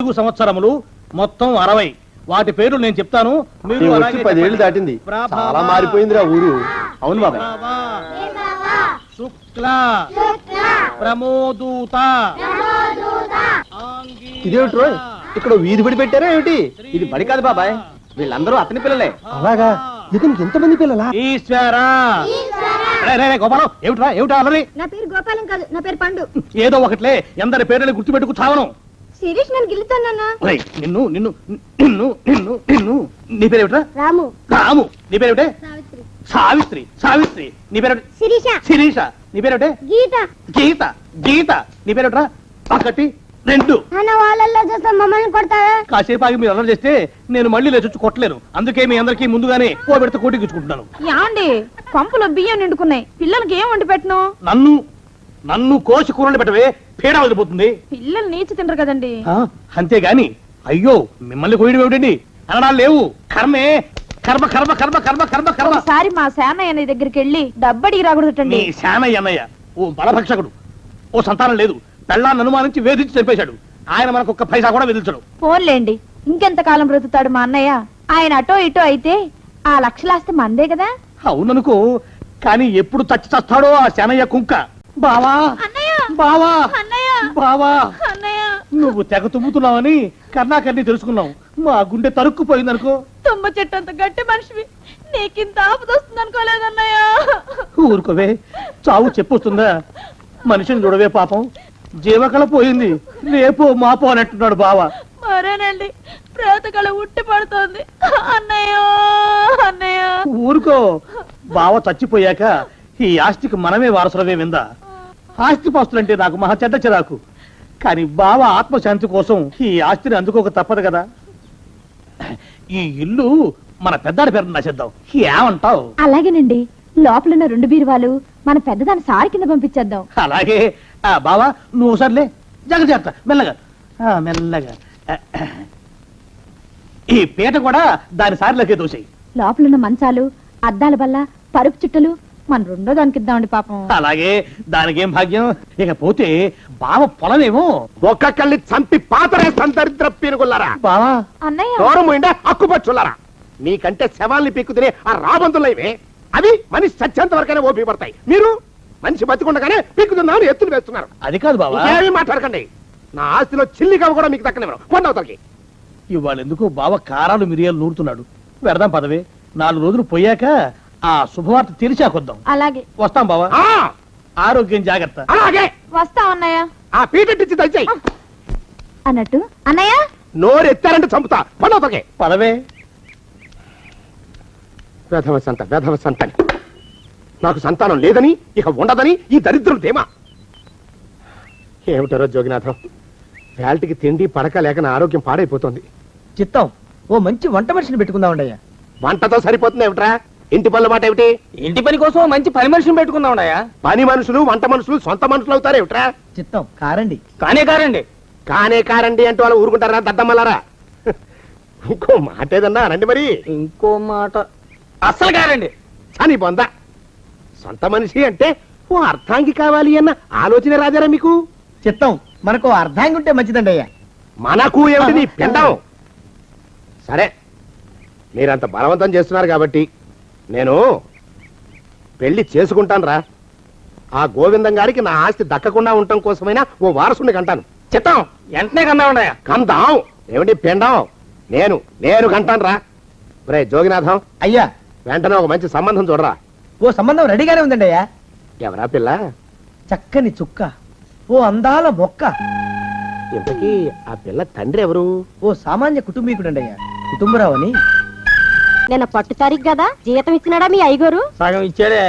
తెలుగు సంవత్సరములు మొత్తం అరవై. వాటి పేర్లు నేను చెప్తాను. మీరు నేను అలాగే వచ్చి చెప్పండి. దాటింది. ప్రభవ, చాలా మారిపోయిందిరా ఊరు. అవును బాబాయ్. ప్రభవ, శుక్ల. ప్రమోదూత. ఆంగీరస, ఇదేమిటి రోయ్? ఇక్కడ వీధి బడి పెట్టారా ఏమిటి? ఇది బడి కాదు బాబాయ్. వీళ్ళందరూ అతని పిల్లలే. అలాగా? ఇతనికి ఎంతమంది పిల్లలా? ఈశ్వర. రే, రే, రే, గోపాలం. ఏమిట్రా? ఏమిటా అలరి నా పేరు గోపాలం కాదు. నా పేరు పండు. ఏదో ఒకట్లే. ఎందరి పేర్లని గుర్తుపెట్టుకు చావను. శిరీష్ నేను గెలుతానన్నా ఒరేయ్, నిన్ను నిన్ను నిన్ను నిన్ను నిన్ను. నీ పేరేమిట్రా రాము. రాము. నీ పేరేమిటే సావిత్రి. సావిత్రి సావిత్రి. నీ పేరు శిరీష. శిరీష. నీ పేరేమిటే గీత. గీత. గీత. నీ పేరేమిట్రా ఒకటి రెండు. అన్న వాళ్ళల్లో చూస్తే మమ్మల్ని కొడతావా? కాసేపు ఆగి మీరు అల్లరి చేస్తే నేను మళ్ళీ లేచొచ్చి కొట్టలేను. అందుకే మీ అందరికీ ముందుగానే ఓ పెడితే కోటికిచ్చుకుంటున్నాను యాండి పంపులో బియ్యం నిండుకున్నాయి. పిల్లలకి ఏం వండి పెట్టను? నన్ను నన్ను కోసి కూరలు పెట్టవే. పీడ వదిలిపోతుంది. పిల్లలు నీచి తినరు కదండి. ఆ, అంతేగాని అయ్యో మిమ్మల్ని కోయడం ఏమిటండి? అనడాలు లేవు. కర్మే. కర్మ కర్మ కర్మ కర్మ కర్మ కర్మ. ఒకసారి మా సేనయ్య అనే దగ్గరికి వెళ్ళి డబ్బడికి నీ రాకూడదటండి శానయ్య అన్నయ్య ఓ బలభక్షకుడు. ఓ సంతానం లేదు. పెళ్ళాన్ని అనుమానించి వేధించి చంపేశాడు. ఆయన మనకు ఒక్క పైసా కూడా విధించడు. ఫోన్లేండి ఇంకెంత కాలం బ్రతుకుతాడు మా అన్నయ్య? ఆయన అటో ఇటో అయితే ఆ లక్షలాస్తే మందే కదా? అవుననుకో కానీ ఎప్పుడు చచ్చి చస్తాడో ఆ శానయ్య కుంక. బావా! అన్నయ్య! బావా! బావా. అన్నయ్య. నువ్వు తెగ తుమ్ముతున్నావని కర్ణాకర్ణి తెలుసుకున్నావు. మా గుండె తరుక్కుపోయిందనుకో. తుమ్మ చెట్టు అంత గట్టి మనిషివి. నీకింత ఆపద వస్తుంది అనుకోలేదన్నయ్య ఊరుకోవే. చావు చెప్పొస్తుందా? మనిషిని చూడవే పాపం. జీవకళ పోయింది. రేపో మాపో అన్నట్టున్నాడు బావ. మరేనండి? ప్రేతకళ ఉట్టి పడుతోంది. అన్నయ్య అన్నయ్య. ఊరుకో. బావ చచ్చిపోయాక ఈ ఆస్తికి మనమే వారసులమే విందా? ఆస్తి పాస్తులంటే నాకు మహా చెడ్డ చిరాకు. కానీ బావ ఆత్మశాంతి కోసం ఈ ఆస్తిని అందుకోక తప్పదు కదా. ఈ ఇల్లు మన పెద్దాడి పేరు నచ్చేద్దాం ఏమంటావు? అలాగేనండి. లోపలున్న రెండు బీరువాలు మన పెద్దదాని సారి కింద పంపించేద్దాం. అలాగే. ఆ బావా నువ్వు సర్లే జాగ్రత్త మెల్లగా. ఆ, మెల్లగా. ఈ పీట కూడా దాని సారిలోకే దోసేయి లోపలున్న మంచాలు అద్దాల బల్ల పరుపు చుట్టలు మన రెండో దానికి ఇద్దామండి పాపం. అలాగే దానికేం భాగ్యం? ఇక పోతే బావ పొలమేమో? ఒక్కొక్కళ్ళని చంపి పాతరేస్తాను దరిద్ర పీనుకున్నారా బావా? అన్నయ్య. దూరం పోయిండే అక్కుపచ్చులారా మీకంటే శవాల్ని పీక్కుతినే ఆ రాబందులు ఇవే. అవి మనిషి చచ్చేంత వరకైనా ఓపి పడతాయి. మీరు మనిషి బతికుండగానే పీక్కుతున్నామని ఎత్తులు వేస్తున్నారు. అది కాదు బావా. ఏమీ మాట్లాడకండి. నా ఆస్తిలో చిల్లిగా కూడా మీకు దక్కనివ్వరు కొండవతలకి ఇవాళ ఎందుకు బావ కారాలు మిరియాలు నూరుతున్నాడు. వెడదాం పదవే. నాలుగు రోజులు పోయాక ఆ శుభవార్త తెలిసాకొద్దాం అలాగే. వస్తాం బావా. ఆ, ఆరోగ్యం జాగ్రత్త. అలాగే. వస్తాం అన్నయ్య? ఆ పీటెట్టించి దయచేయి అన్నట్టు. అన్నయ్య? నోరు ఎత్తారంటే చంపుతా కొండవతలకి పదవే. వేధవ సంత వేధవ సంతని. నాకు సంతానం లేదని ఇక ఉండదని ఈ దరిద్రుడు ధీమా ఏమిటారో జోగినాథం వేల్టికి తిండి పడక లేక నా ఆరోగ్యం పాడైపోతుంది. చిత్తం ఓ మంచి వంట మనిషిని పెట్టుకుందాం అయ్యా వంటతో సరిపోతుంది ఏమిట్రా? ఇంటి పనుల మాట ఏమిటి? ఇంటి పని కోసం మంచి పని మనిషిని పెట్టుకుందాం అయ్యా పని మనుషులు వంట మనుషులు సొంత మనుషులు అవుతారు ఏమిట్రా? చిత్తం కారండి. కానే కారండి. కానే కారండి అంటూ వాళ్ళు ఊరుకుంటారా దద్దమ్మలారా? ఇంకో మాట ఏదన్నా రండి మరి? ఇంకో మాట. అస్సలు కారండి. చని బొంద. సొంత మనిషి అంటే ఓ అర్థాంగి కావాలి అన్న ఆలోచన రాజారా మీకు? చిత్తం మనకు అర్ధాంగి ఉంటే మంచిదండి అయ్యా. మనకు ఏమిటి నీ పిండం? సరే మీరంత బలవంతం చేస్తున్నారు కాబట్టి నేను పెళ్ళి చేసుకుంటాను రా ఆ గోవిందం గారికి నా ఆస్తి దక్కకుండా ఉండటం కోసమైనా ఓ వారసుని కంటాను. చిత్తం వెంటనే కన్నా ఉండయా కందాం. ఏమిటి పిండం? నేను నేను కంటాను రా రే జోగినాథం. అయ్యా. వెంటనే ఒక మంచి సంబంధం చూడరా. ఓ సంబంధం రెడీగానే ఉందండి అయ్యా. ఎవరా పిల్ల? చక్కని చుక్క ఓ అందాల మొక్క. ఇంతకీ ఆ పిల్ల తండ్రి ఎవరు? ఓ సామాన్య కుటుంబీకుడండి అయ్యా. కుటుంబరావు అని నిన్న పట్టు తారీఖు కదా జీతం ఇచ్చినాడా మీ అయ్యగారు సగం ఇచ్చాడే.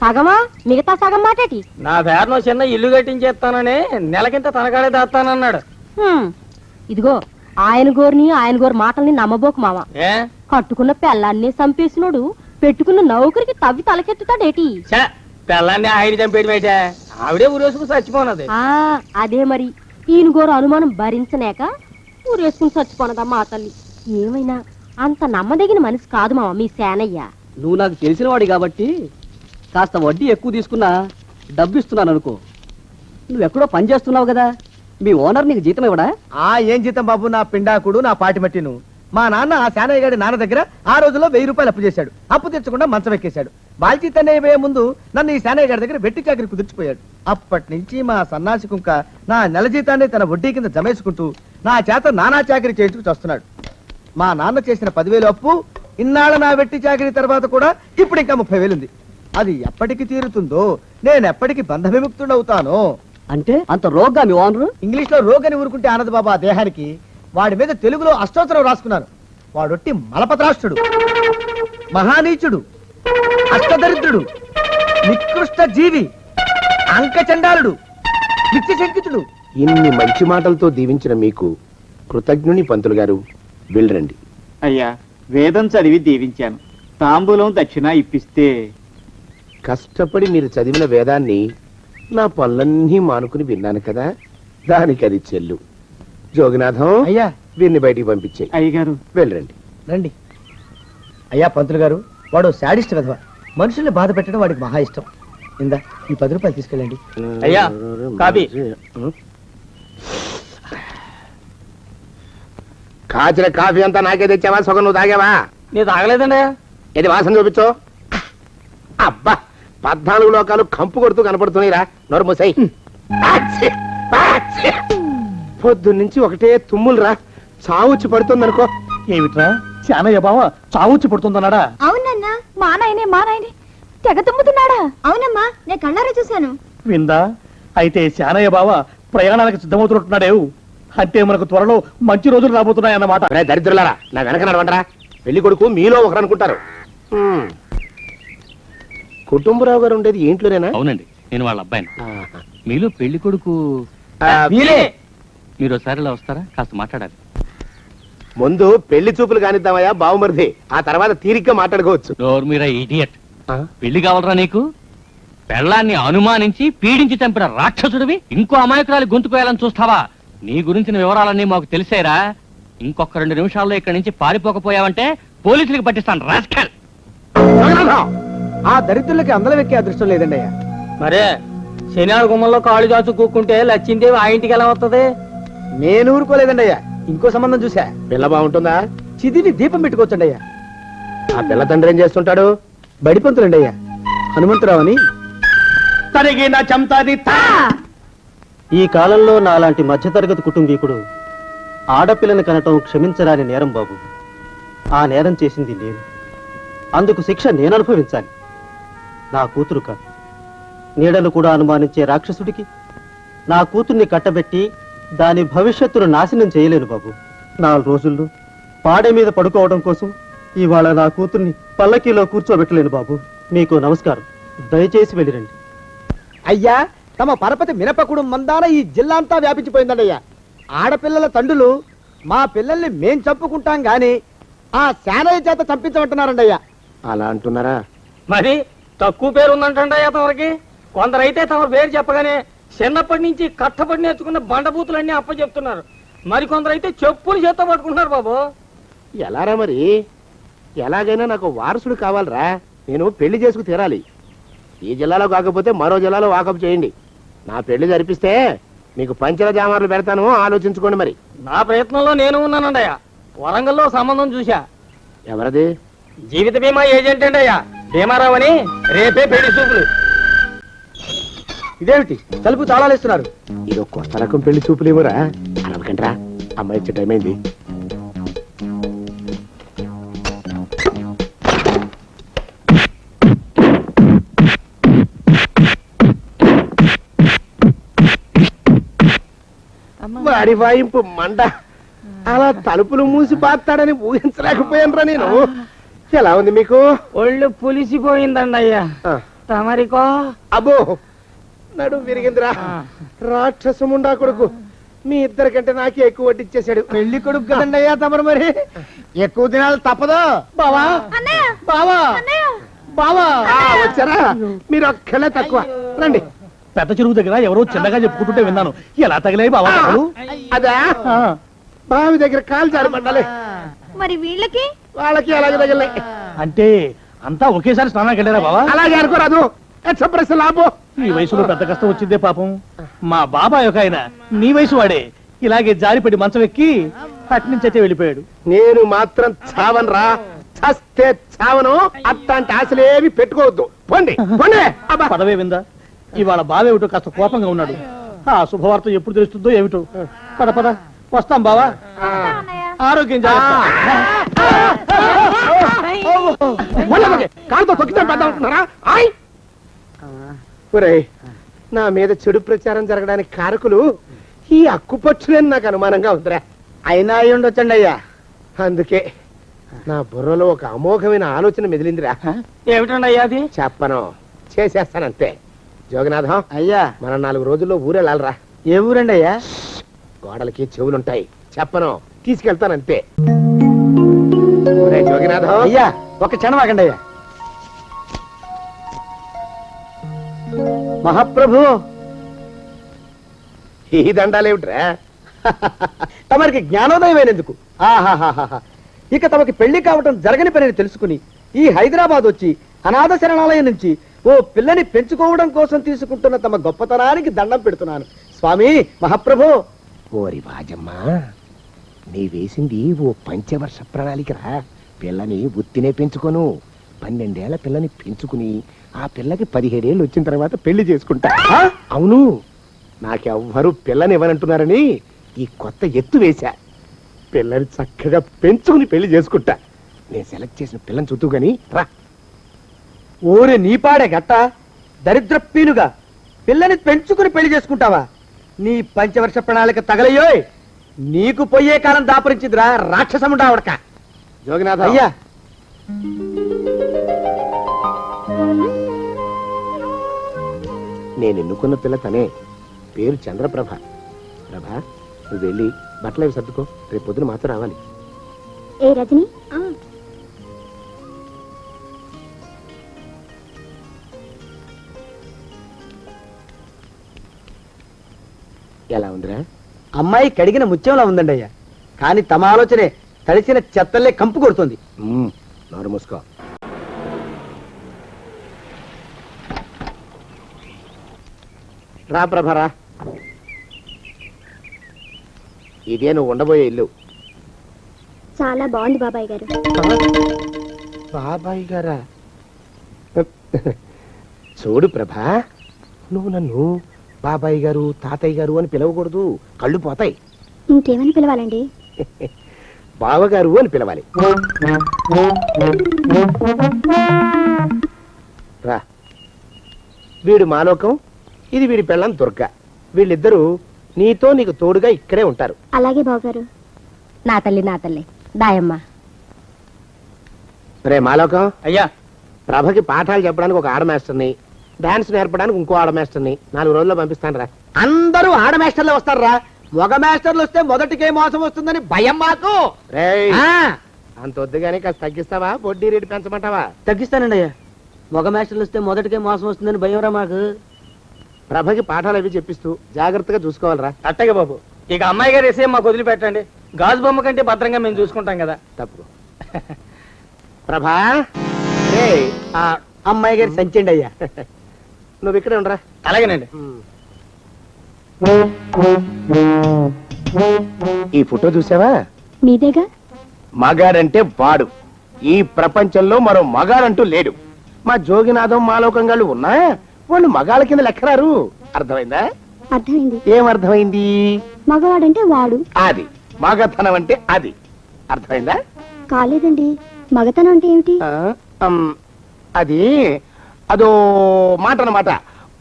సగమా? మిగతా సగం మాటేటి? నా పేరును చిన్న ఇల్లు కట్టించేస్తానని నెలకింత తనకాడే దాస్తానన్నాడు. హ్మ్. ఇదిగో ఆయన గోరిని ఆయన గోరు మాటల్ని నమ్మబోకు మామ ఏ? కట్టుకున్న పెళ్ళాన్ని చంపేసినోడు పెట్టుకున్న నౌకరికి తవ్వి తలకెత్తుతాడేటి? పిల్లాన్ని ఆయన చంపేయడం ఆవిడే ఊరేసుకు చచ్చిపోనది. ఆ అదే మరి. ఈయన గోరు అనుమానం భరించలేక ఊరేసుకుని చచ్చిపోనదమ్మా ఆ తల్లి. ఏమైనా అంత నమ్మదగిన మనిషి కాదు మామ మీ సేనయ్య. నువ్వు నాకు తెలిసిన వాడి కాబట్టి కాస్త వడ్డీ ఎక్కువ తీసుకున్నా డబ్బు ఇస్తున్నాను అనుకో నువ్వెక్కడో పని చేస్తున్నావు కదా మీ ఓనర్ నీకు జీతం ఇవ్వడా? ఆ ఏం జీతం బాబు? నా పిండాకుడు నా పాటి మట్టిను మా నాన్న ఆ శానయ్య గారి నాన్న దగ్గర ఆ రోజుల్లో వెయ్యి రూపాయలు అప్పు చేశాడు. అప్పు తెచ్చకుండా మంచం ఎక్కేశాడు. బాల్చి తన్నయ్య పోయే ముందు నన్ను ఈ శానయ్య గారి దగ్గర వెట్టి చాకరి కుదిర్చిపోయాడు. అప్పటి నుంచి మా సన్నాసి కుంక నా నెల జీతాన్ని తన వడ్డీ కింద జమేసుకుంటూ నా చేత నానా చాకరీ చేయించుకు వస్తున్నాడు మా నాన్న చేసిన పదివేలు అప్పు ఇన్నాళ్ళ నా వెట్టి చాకరీ తర్వాత కూడా ఇప్పుడు ఇంకా ముప్పై వేలు ఉంది అది ఎప్పటికి తీరుతుందో నేను ఎప్పటికి బంధ విముక్తుడవుతానో అంటే? అంత రోగ్గా మీ ఓనరు? ఇంగ్లీష్లో రోగని ఊరుకుంటే ఆనంద్ బాబా ఆ దేహానికి వాడి మీద తెలుగులో అష్టోత్తరం రాసుకున్నాను. వాడొట్టి మలపత్రాష్ట్రుడు మహానీచుడు అష్టదరిద్రుడు నికృష్ట జీవి అంకచండాలుడు నిత్య శంకితుడు ఇన్ని మంచి మాటలతో దీవించిన మీకు కృతజ్ఞుని పంతులు గారు. వెళ్ళరండి అయ్యా వేదం చదివి దీవించాను. తాంబూలం దక్షిణ ఇప్పిస్తే. కష్టపడి మీరు చదివిన వేదాన్ని నా పనులన్నీ మానుకుని విన్నాను కదా దానికి అది చెల్లు. జోగినాథం అయ్యా. వీరిని బయటికి పంపించేయి అయ్యగారు. వెళ్ళరండి రండి. అయ్యా పంతులు గారు వాడు శాడిస్ట్ విధవ. మనుషుల్ని బాధ పెట్టడం వాడికి మహా ఇష్టం. ఇందా ఈ పది రూపాయలు తీసుకెళ్ళండి. అయ్యా, కాపీ. కాచిన కాఫీ అంతా నాకే తెచ్చావా? సగం నువ్వు తాగావా? నీ తాగలేదండి. ఇది వాసన చూపించు. అబ్బా పద్నాలుగు లోకాలు కంపు కొడుతూ కనపడుతున్నాయిరా. నోరు మూసాయి. పొద్దున్నుంచి ఒకటే తుమ్ములురా. చావుచ్చి పడుతుంది అనుకో ఏమిట్రా? శానయ్య బావ చావుచ్చి పడుతుందన్నాడా? అవునన్నా మా నాయనే మా నాయనే. తెగ తుమ్ముతున్నాడా? అవునమ్మా నేను కళ్ళారా చూశాను. విందా? అయితే శానయ్య బావ ప్రయాణానికి సిద్ధమవుతున్నట్టున్నాడేవు. అంటే మనకు త్వరలో మంచి రోజులు రాబోతున్నాయన్నమాట. దరిద్రులారా నా వెనక నడవంటరా పెళ్ళి కొడుకు మీలో ఒకరు అనుకుంటారు. కుటుంబరావు గారు ఉండేది ఏంట్లోనేనా? అవునండి నేను వాళ్ళ అబ్బాయిని. మీలో పెళ్ళి కొడుకు మీరే మీరు ఒకసారి ఇలా వస్తారా? కాస్త మాట్లాడాలి. ముందు పెళ్ళి చూపులు కానిద్దామయ్యా బావుమరిది. ఆ తర్వాత తీరిగ్గా మాట్లాడుకోవచ్చు. మీరా ఇడియట్ ఆ? పెళ్ళి కావాలరా నీకు? పెళ్ళాన్ని అనుమానించి పీడించి చంపిన రాక్షసుడివి ఇంకో అమాయకురాలి గొంతుకోయాలని చూస్తావా? నీ గురించిన వివరాలన్నీ మాకు తెలిసేరా? ఇంకొక రెండు నిమిషాల్లో ఇక్కడి నుంచి పారిపోకపోయావంటే పోలీసులకు పట్టిస్తాను రాస్కల్! ఆ దరిద్రులకి అందలం ఎక్కే అదృష్టం లేదండి అయ్యా. మరే శనివారం గుమ్మంలో కాళ్ళు దాచు కూకుంటే లచ్చిందేవి ఆ ఇంటికి ఎలా వస్తుంది నేను ఊరుకోలేదండి అయ్యా. ఇంకో సంబంధం చూసా పిల్ల బాగుంటుందా? చిదిని దీపం పెట్టుకోవచ్చండి అయ్యా. ఆ పిల్ల తండ్రి ఏం చేస్తుంటాడు? బడిపంతులండి అయ్యా. హనుమంతరావు అని. తరిగిన చంతది ఈ కాలంలో నాలాంటి మధ్యతరగతి కుటుంబీకుడు ఆడపిల్లని కనటం క్షమించరాని నేరం బాబు. ఆ నేరం చేసింది నేను. అందుకు శిక్ష నేను అనుభవించాలి నా కూతురు కాదు. నీడలు కూడా అనుమానించే రాక్షసుడికి నా కూతుర్ని కట్టబెట్టి దాని భవిష్యత్తును నాశనం చేయలేను బాబు. నాలుగు రోజుల్లో పాడే మీద పడుకోవడం కోసం ఇవాళ నా కూతుర్ని పల్లకీలో కూర్చోబెట్టలేను బాబు. మీకు నమస్కారం. దయచేసి వెళ్ళిరండి. అయ్యా తమ పరపతి మినపకుడు మందాన ఈ జిల్లా అంతా వ్యాపించిపోయిందండి అయ్యా ఆడపిల్లల తండ్రులు మా పిల్లల్ని మేం చంపుకుంటాం గాని ఆ శానయ్య చేత చంపించమంటున్నారండి అయ్యా అలా అంటున్నారా? మరి తక్కువ పేరు ఉందంటండి తమరికి? కొందరైతే తమ పేరు చెప్పగానే చిన్నప్పటి నుంచి కట్టపడి నేర్చుకున్న బండబూతులన్నీ అప్పచెప్తున్నారు. మరి కొందరైతే చెప్పులు చేత్తో పట్టుకుంటున్నారు బాబు. ఎలారా మరి? ఎలాగైనా నాకు వారసుడు కావాలరా. నేను పెళ్ళి చేసుకు తీరాలి. ఈ జిల్లాలో కాకపోతే మరో జిల్లాలో వాకప్ చేయండి. నా పెళ్ళి జరిపిస్తే మీకు పంచల జామార్లు పెడతాను ఆలోచించుకోండి మరి. నా ప్రయత్నంలో నేను ఉన్నానండి అయ్యా వరంగల్లో సంబంధం చూశా. ఎవరది? జీవిత బీమా ఏజెంట్ అండి అయ్యా భీమారావు అని రేపే పెళ్ళి చూపులు. ఇదేమిటి? తలుపు తాళాలు ఇస్తున్నారు ఇది కొత్త రకం పెళ్ళి చూపులేమోరా అరవకంట్రా అమ్మాయి ఇచ్చే టైం అయింది. వాడి వాయింపు మండ. అలా తలుపులు మూసి పాతాడని ఊహించలేకపోయానురా నేను. ఎలా ఉంది మీకు? ఒళ్ళు పులిసిపోయిందండి అయ్యా తమరికో? అబ్బో నడు విరిగిందిరా. రాక్షసముండా కొడుకు. మీ ఇద్దరికంటే నాకే ఎక్కువ వడ్డిచ్చేశాడు. పెళ్ళి కొడుకు కదండి అయ్యా తమరు మరి. ఎక్కువ దినాలు తప్పదు. బావా. బావా. బావా. ఆ, వచ్చారా? మీరు ఒక్కలే తక్కువ. రండి. పెద్ద చెరువు దగ్గర ఎవరో చిన్నగా చెప్పుకుంటుంటే విన్నాను. ఎలా తగిలాయి బావా? అదా? ఆ, బావి దగ్గర కాలు జారి పడ్డాలి మరి వీళ్ళకి? వాళ్ళకి అలాగే తగిలే అంటే అంతా ఒకేసారి స్నానానికి వెళ్ళారా బావా? అలాగే అనుకోరాదు ఎక్స్ప్రెస్ లాభో. ఈ వయసులో పెద్ద కష్టం వచ్చిందే పాపం. మా బాబాయ్ ఒక ఆయన నీ వయసు వాడే. ఇలాగే జారిపడి మంచం ఎక్కి అట్నుంచి అయితే వెళ్ళిపోయాడు. నేను మాత్రం చావను రా చస్తే చావను. అట్లాంటి ఆశలేవి పెట్టుకోవద్దు. పోండి పోండి. అబ్బా. పదవే విందా? ఇవాళ బావేమిటో కాస్త కోపంగా ఉన్నాడు. ఆ శుభవార్త ఎప్పుడు తెలుస్తుందో ఏమిటో? పద పద. వస్తాం బావా. ఆరోగ్యం కాలుతో తొక్కితే పెద్ద నా మీద చెడు ప్రచారం జరగడానికి కారకులు ఈ అక్కుపచ్చులని నాకు అనుమానంగా ఉందిరా. అయినా అయి ఉండొచ్చండి అయ్యా. అందుకే నా బుర్రలో ఒక అమోఘమైన ఆలోచన మెదిలిందిరా. ఏమిటండి అయ్యా అది? చెప్పను. చేసేస్తానంతే. జోగనాథం అయ్యా. మనం నాలుగు రోజుల్లో ఊరెళ్ళాలరా. ఏ ఊరండి అయ్యా? గోడలకి చెవులుంటాయి. చెప్పను తీసుకెళ్తానంతే. జోగినాథం. అయ్యా ఒక క్షణం ఆగండి అయ్యా. మహాప్రభు. ఈ దండాలేమిట్రా? తమరికి జ్ఞానోదయమైనందుకు. ఆహాహాహా ఇక తమకి పెళ్ళి కావటం జరగని పనిని తెలుసుకుని ఈ హైదరాబాద్ వచ్చి అనాథ శరణాలయం నుంచి ఓ పిల్లని పెంచుకోవడం కోసం తీసుకుంటున్న తమ గొప్పతనానికి దండం పెడుతున్నాను. స్వామి మహాప్రభు! ఓరి వాజమ్మా నీ వేసింది ఓ పంచవర్ష ప్రణాళికరా. పిల్లని ఉత్తినే పెంచుకోను. పన్నెండేళ్ళ పిల్లని పెంచుకుని ఆ పిల్లకి పదిహేడేళ్ళు వచ్చిన తర్వాత పెళ్ళి చేసుకుంటా? అవును నాకెవ్వరూ పిల్లని ఇవ్వనంటున్నారని ఈ కొత్త ఎత్తు వేశా. పిల్లని చక్కగా పెంచుకుని పెళ్ళి చేసుకుంటా. నేను సెలెక్ట్ చేసిన పిల్లని చుట్టూ గాని రా. ఓరి నీపాడే గట్ట దరిద్రపీనుగా పిల్లని పెంచుకుని పెళ్ళి చేసుకుంటావా? నీ పంచవర్ష ప్రణాళిక తగలయ్యోయ్. నీకు పోయే కాలం దాపరించిందిరా రాక్షసముడా ఉడక జోగినాథ. అయ్యా. నేను ఎన్నుకున్న పిల్ల తనే. పేరు చంద్రప్రభ. ప్రభ నువ్వు వెళ్ళి బట్టలు అవి సర్దుకో. రేపు పొద్దున మాత్రం రావాలి. ఏ రజని? ఎలా ఉందిరా? అమ్మాయి కడిగిన ముత్యంలా ఉందండి అయ్యా కానీ తమ ఆలోచనే తడిసిన చెత్తల్లే కంపు కొడుతుంది. నోరు మూసుకో. రా ప్రభ రా ఇదే నువ్వు ఉండబోయే ఇల్లు. చాలా బాగుంది బాబాయ్ గారు. బాబాయ్ గారా? చూడు ప్రభా నువ్వు నన్ను బాబాయ్ గారు తాతయ్య గారు అని పిలవకూడదు. కళ్ళు పోతాయి. ఇంకేమని పిలవాలండి? బావగారు అని పిలవాలి. రా. వీడు మాలోకం ఇది వీడి పెళ్ళం దుర్గ. వీళ్ళిద్దరూ నీతో నీకు తోడుగా ఇక్కడే ఉంటారు. అలాగే బావగారు. నా తల్లి నా తల్లి. దాయమ్మ. రే మాలోకం. అయ్యా. ప్రభకి పాఠాలు చెప్పడానికి ఒక ఆడ మాస్టర్ని డాన్స్ నేర్పడానికి ఇంకో ఆడ మాస్టర్ని నాలుగు రోజుల్లో పంపిస్తాను రా అందరూ ఆడ మాస్టర్లు వస్తారా మగ మాస్టర్లు వస్తే మొదటికే మోసం వస్తుందని భయం మాకు. ఆ, అంత వద్దుగానే కాస్త తగ్గిస్తావా? వడ్డీ రేటు పెంచమంటావా? తగ్గిస్తానండి అయ్యా మగ మాస్టర్లు వస్తే మొదటికే మోసం వస్తుందని భయం రా మాకు. ప్రభకి పాఠాలు అవి చెప్పిస్తూ జాగ్రత్తగా చూసుకోవాలిరా. అట్టగే బాబు. ఇక అమ్మాయి గారు వేసే మాకు వదిలిపెట్టండి. గాజు బొమ్మ కంటే భద్రంగా మేము చూసుకుంటాం కదా. తప్పు ప్రభా. రేయ్, ఆ అమ్మాయి గారి సంచండి అయ్యా. నువ్వు ఇక్కడే ఉండరా? అలాగేనండి. ఈ ఫోటో చూసావా? మీదేగా? మగాడంటే వాడు. ఈ ప్రపంచంలో మరో మగాడంటూ లేడు. మా జోగినాథం మాలోకంగాళ్ళు ఉన్నా వాళ్ళు మగాళ్ళ కింద లెక్కరారు. అర్థమైందా? అర్థమైంది. ఏం అర్థమైంది? మగవాడంటే వాడు. అది. మగతనం అంటే అది. అర్థమైందా? కాలేదండి. మగతనం అంటే ఏమిటి? అది అదో మాట అన్నమాట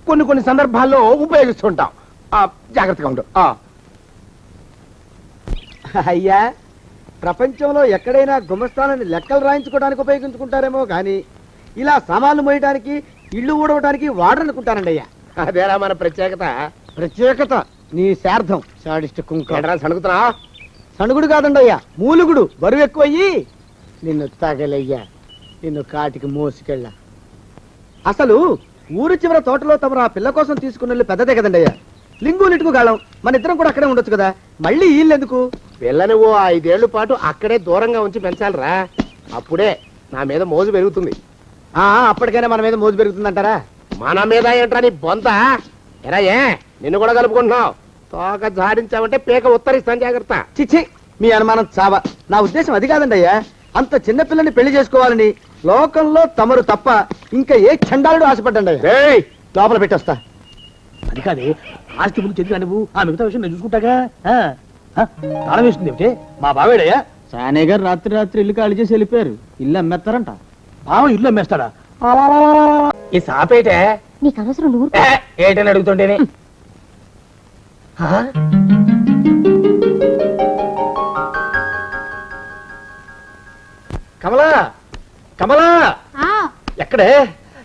కొన్ని కొన్ని సందర్భాల్లో ఉపయోగిస్తుంటాం. ఆ, జాగ్రత్తగా ఉండు. ఆ, అయ్యా ప్రపంచంలో ఎక్కడైనా గుమస్థానాన్ని లెక్కలు రాయించుకోవడానికి ఉపయోగించుకుంటారేమో కానీ ఇలా సామాన్లు మోయడానికి ఇల్లు ఊడవడానికి వాడరనుకుంటానండి అయ్యా. అదేరా మన ప్రత్యేకత. ప్రత్యేకత నీ శార్థం. సాడిస్ట్ కుంక ఏంట్రా సణుకుతున్నా? సణుగుడు కాదండి అయ్యా మూలుగుడు. బరువు ఎక్కువయ్యి. నిన్ను తగలయ్యా. నిన్ను కాటికి మోసుకెళ్ళ. అసలు ఊరు చివర తోటలో తమరు ఆ పిల్ల కోసం తీసుకున్న పెద్దదే కదండి అయ్యా లింగు నిటుకు గాళం మన ఇద్దరం కూడా అక్కడే ఉండొచ్చు కదా. మళ్ళీ ఎందుకు? పిల్లని ఓ ఐదేళ్ళ పాటు అక్కడే దూరంగా ఉంచి పెంచాలిరా. అప్పుడే నా మీద మోజు పెరుగుతుంది. ఆ అప్పటికైనా మన మీద మోజు పెరుగుతుందంటారా? మన మీద ఏంట్రా నీ బొంత? ఎరా ఏ నిన్ను కూడా కలుపుకుంటున్నావు. తోక జాడించావంటే పీక ఉత్తరిస్తాను జాగ్రత్త. చిచ్చి మీ అనుమానం చావా. నా ఉద్దేశం అది కాదండి అయ్యా అంత చిన్న పిల్లని పెళ్ళి చేసుకోవాలని లోకంలో తమరు తప్ప ఇంకా ఏ చండాలుడు ఆశపడ్డండి? ఏయ్ లోపల పెట్టొస్తా. అది కాదే ఆస్తి ముందు చెందుగా నువ్వు ఆ మిగతా విషయం నేను చూసుకుంటాగా? తాళం వేస్తుంది ఏమిటి? మా బావేడయ్యా. సానే గారు రాత్రి రాత్రి ఇల్లు ఖాళీ చేసి వెళ్ళిపోయారు. ఇల్లు అమ్మేస్తారంట. బావ ఇల్లు అమ్మేస్తాడా? ఈ సాపేటే? నీకు నువ్వు ఏ, ఏంటని అడుగుతుంటేనే? కమలా! కమలా! ఎక్కడే?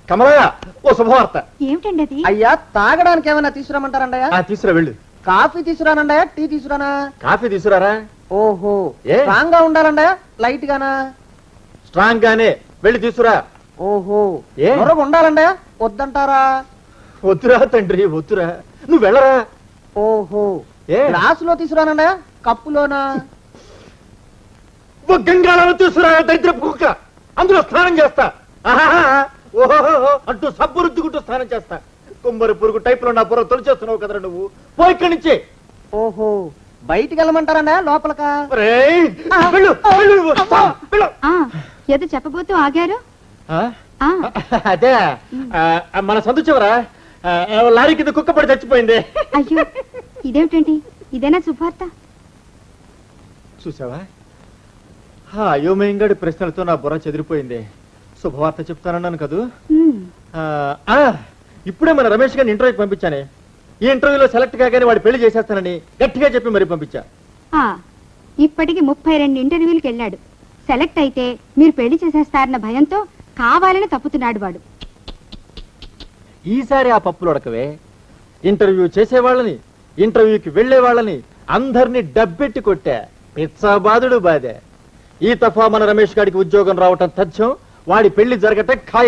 కమలా ఓ శుభవార్త. ఏమిటండి అది? అయ్యా తాగడానికి ఏమైనా తీసుకురామంటారండయ్యా ఆ తీసుకురా వెళ్ళు. కాఫీ తీసుకురానండయా టీ తీసుకురానా? కాఫీ తీసుకురారా? ఓహో ఏ? స్ట్రాంగ్గా ఉండాలండయా లైట్ గానా స్ట్రాంగ్ గానే వెళ్ళి తీసుకురా. ఓహో ఏ? ఉండాలండయా వద్దంటారా? వద్దురా తండ్రి వద్దురా. నువ్వు వెళ్ళరా? ఓహో ఏ? గ్లాసులో తీసుకురానండయా కప్పులోనా? ఓ తీసుకురా దరిద్రపు కుక్క. అందులో స్నానం చేస్తా. అంటూ సబ్బు రుద్దుకుంటూ స్నానం చేస్తా. కుమ్మరి పురుగు టైప్లో నా బుర్ర తొలిచేస్తున్నావు కదరా నువ్వు. పో ఇక్కడి నుంచి. ఓహో! బయటికి వెళ్ళమంటారండయా లోపలకా? ఒరేయ్, వెళ్ళు, వెళ్ళు, వస్తా, వెళ్ళు. ఆ ఏదో చెప్పబోతూ ఆగారు? ఆ? ఆ. అదే. ఆ, మన సందు చివరా ఆ, లారీ కింద కుక్క పడి చచ్చిపోయింది. అయ్యో! ఇదేమిటండి? ఇదేనా శుభార్త? చూసావా? ఆ అయోమయంగాడి ప్రశ్నలతో నా బుర్ర చెదిరిపోయింది. శుభవార్త చెప్తానన్నాను కదూ? ఆ, ఇప్పుడే మన రమేష్ గారిని ఇంటర్వ్యూకి పంపించానే. ఈ ఇంటర్వ్యూలో సెలెక్ట్ కాగానే వాడు పెళ్ళి చేసేస్తానని గట్టిగా చెప్పి మరి పంపించా. ఆ ఇప్పటికి ముప్పై రెండు ఇంటర్వ్యూలకు వెళ్ళాడు. సెలెక్ట్ అయితే మీరు పెళ్ళి చేసేస్తారన్న భయంతో కావాలని తప్పుతున్నాడు వాడు. ఈసారి ఆ పప్పులు ఉడకవే. ఇంటర్వ్యూ చేసేవాళ్ళని ఇంటర్వ్యూకి వెళ్ళే వాళ్ళని అందరినీ డబ్బెట్టి కొట్టా. పిచ్చాబాదుడు బాధే. ఈ తఫా మన రమేష్ గారికి ఉద్యోగం రావటం తథ్యం? వాడి పెళ్ళి జరగటం ఖాయం.